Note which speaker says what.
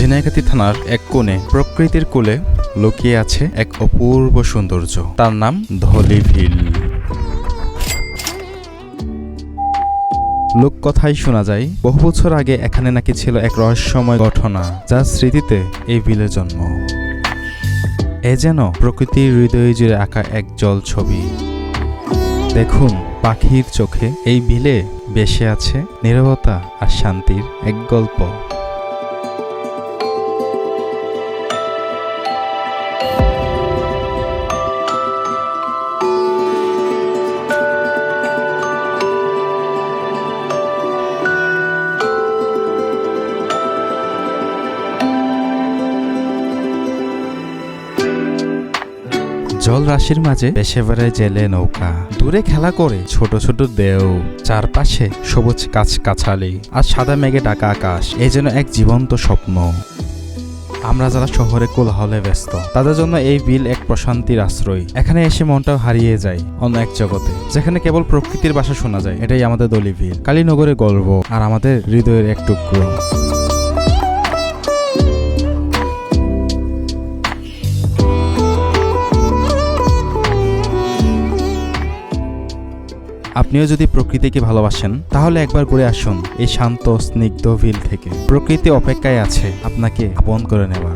Speaker 1: ঝিনাইগাতি থানার এক কোণে প্রকৃতির কোলে লুকিয়ে আছে এক অপূর্ব সৌন্দর্য। তার নাম ধলিভিল। লোক কথাই শোনা যায়, বহু বছর আগে এখানে নাকি ছিল এক রহস্যময় ঘটনা, যার স্মৃতিতে এই বিলের জন্ম। এ যেন প্রকৃতির হৃদয় জুড়ে আঁকা এক জল ছবি। দেখুন, পাখির চোখে এই বিলে বেসে আছে নীরবতা আর শান্তির এক গল্প। জল রাশির মাঝে বেড়ায় জেলে নৌকা। দূরে খেলা করে ছোট ছোট দেও, চারপাশে সবুজ কাছ কাছালি আর সাদা মেঘে ঢাকা আকাশ, এ যেন এক জীবন্ত স্বপ্ন। আমরা যারা শহরে কোলাহলে ব্যস্ত, তাদের জন্য এই বিল এক প্রশান্তির আশ্রয়। এখানে এসে মনটাও হারিয়ে যায় অন্য এক জগতে, যেখানে কেবল প্রকৃতির বাসা শোনা যায়, এটাই আমাদের দলি বিল। কালীনগরের গর্ব আর আমাদের হৃদয়ের এক টুকরো। আপনিও যদি প্রকৃতিকে ভালোবাসেন, তাহলে একবার ঘুরে আসুন এই শান্ত, স্নিগ্ধ ভিল থেকে। প্রকৃতি অপেক্ষায় আছে, আপনাকে আপন করে নেবার